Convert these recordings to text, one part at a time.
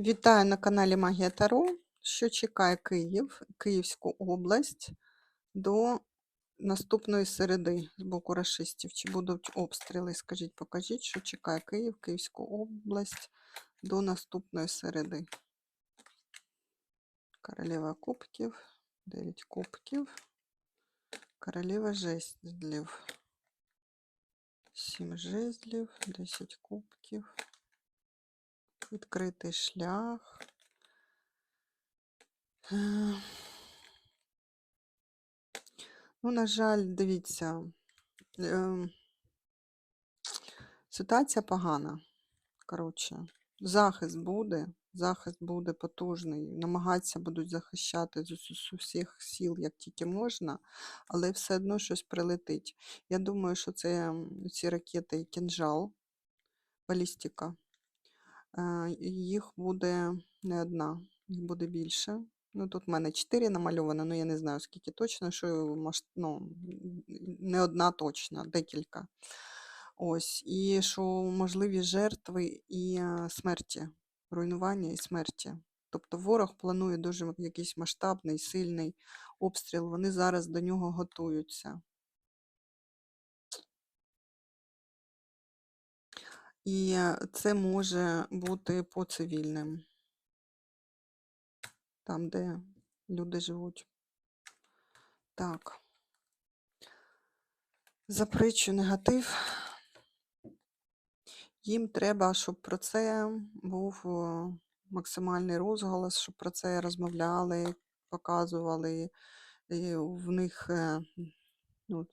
Вітаю на каналі Магія Таро. Що чекає Київ, Київську область до наступної середи з боку рашистів? Чи будуть обстріли? Скажіть, покажіть, що чекає Київ, Київську область до наступної середи. Королева кубків, 9 кубків, королева жезлів, 7 жезлів, 10 кубків. Відкритий шлях. Е, Ну, на жаль, дивіться, ем, ситуація погана. Коротше, захист буде, захист буде потужний. Намагатися будуть захищати з усіх сіл, як тільки можна, але все одно щось прилетить. Я думаю, що це ці ракети і кінжал, балістика. Їх буде не одна, їх буде більше. Ну, тут в мене 4 намальовано, але я не знаю, скільки точно, що ну, не одна точно, декілька. Ось. І що можливі жертви і е, смерті, руйнування і смерті. Тобто ворог планує дуже якийсь масштабний, сильний обстріл. Вони зараз до нього готуються. І е, це може бути по цивільним, там, де люди живуть. Так. Заперечую негатив. Їм треба, щоб про це був максимальний розголос, щоб про це розмовляли, показували. І в них, е, ну,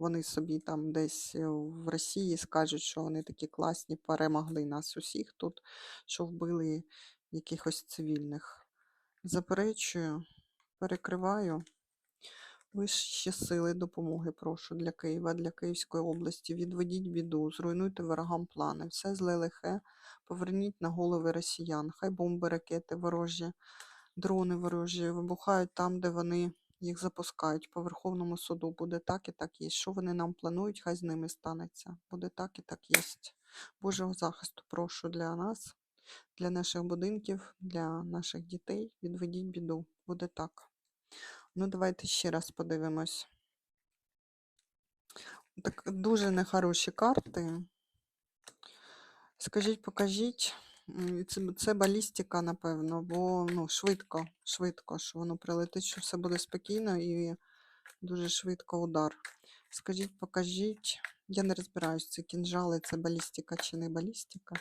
вони собі там десь е, в Росії скажуть, що вони такі класні, перемогли нас усіх тут, що вбили якихось цивільних. Заперечую, перекриваю. Вищі сили допомоги, прошу для Києва, для Київської області. Відведіть біду, зруйнуйте ворогам плани. Все зле лихе, поверніть на голови росіян. Хай бомби, ракети ворожі, дрони ворожі вибухають там, де вони їх запускають. По Верховному суду буде так і так є. Що вони нам планують, хай з ними станеться. Буде так і так є. Божого захисту прошу для нас, для наших будинків, для наших дітей. Відведіть біду. Буде так. Ну, давайте ще раз подивимось. Так, дуже нехороші карти. Скажіть, покажіть. М, Це, це балістика, напевно, бо ну, швидко, швидко, що воно прилетить, що все буде спокійно і дуже швидко удар. Скажіть, покажіть. Я не розбираюсь, це кінжали, це балістика чи не балістика.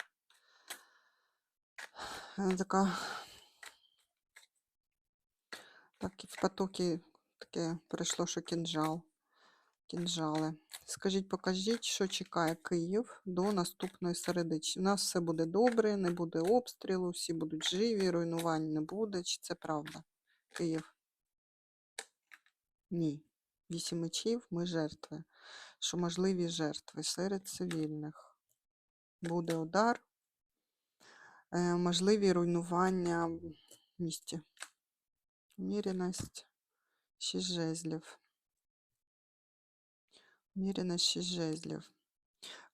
Е, Така Так, і в потокі таке прийшло, що кінжал. Кінжали. Скажіть, покажіть, що чекає Київ до наступної середи. У нас все буде добре, не буде обстрілу, всі будуть живі, руйнувань не буде. Чи це правда? Київ? Ні. Вісім мечів, ми жертви. Що можливі жертви серед цивільних. Буде удар, е, можливі руйнування в місті. Міряність, шість жезлів. Міряність шість жезлів.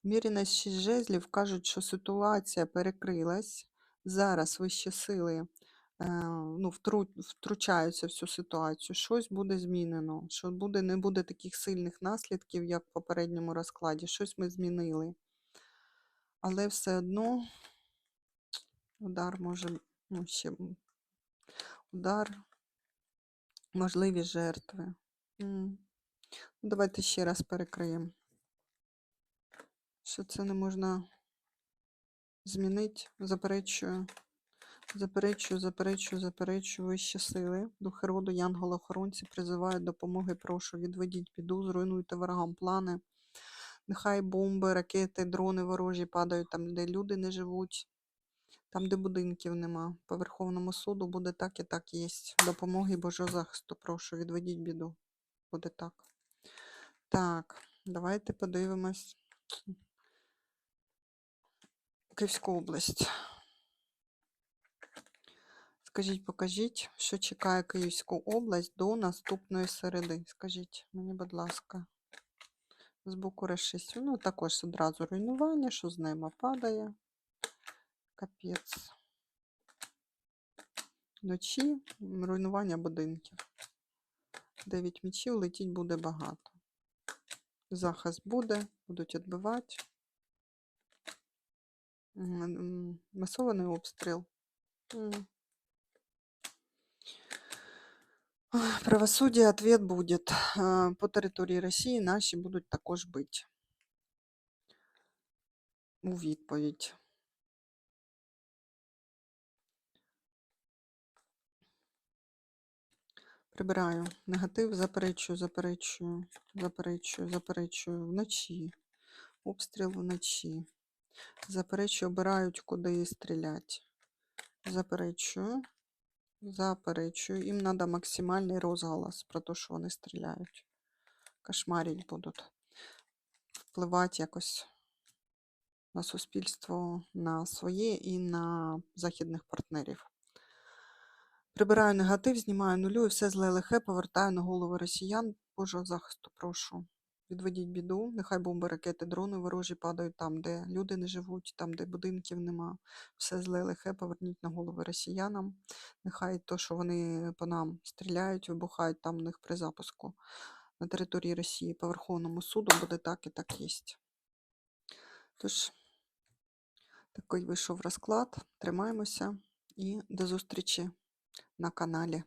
Міряність шість жезлів кажуть, що ситуація перекрилась. Зараз вищі сили е, ну, втру, втручаються в цю ситуацію. Щось буде змінено. Що буде, не буде таких сильних наслідків, як в попередньому розкладі. Щось ми змінили. Але все одно удар може, ну, ще удар, можливі жертви. Ну, Давайте ще раз перекриємо. Що це не можна змінити, заперечую, заперечую, заперечую, заперечую вищі сили. Духи роду, янголи-охоронці призивають допомоги, прошу, відведіть біду, зруйнуйте ворогам плани. Нехай бомби, ракети, дрони ворожі падають там, де люди не живуть, там, де будинків нема. По Верховному суду буде так і так є. Допомоги Божого захисту, прошу, відведіть біду. Буде так. Так, давайте подивимось. Київську область. Скажіть, покажіть, що чекає Київську область до наступної середи. Скажіть мені, будь ласка, з боку решистів. Ну, також одразу руйнування, що з неба падає. Капець. вночі, руйнування будинків. 9 мічів, летіть буде багато. Захист буде, будуть відбивати. Масований обстріл. Правосуддя, ответ будет. Е, По території Росії наші будуть також бити. У відповідь. Прибираю негатив, заперечую, заперечую, заперечую, заперечую вночі. Обстріл вночі. Заперечую, обирають, куди стріляти. Заперечую, заперечую. Їм треба максимальний розголос про те, що вони стріляють. Кошмарить будуть. Впливати якось на суспільство, на своє і на західних партнерів. Прибираю негатив, знімаю нулю і все зле лихе повертаю на голови росіян. Божого захисту, прошу. Відведіть біду, нехай бомби, ракети, дрони ворожі падають там, де люди не живуть, там, де будинків нема. Все зле лихе поверніть на голови росіянам. Нехай то, що вони по нам стріляють, вибухають там у них при запуску на території Росії по Верховному суду буде так і так єсть. Тож, такий вийшов розклад. Тримаємося і до зустрічі на каналі.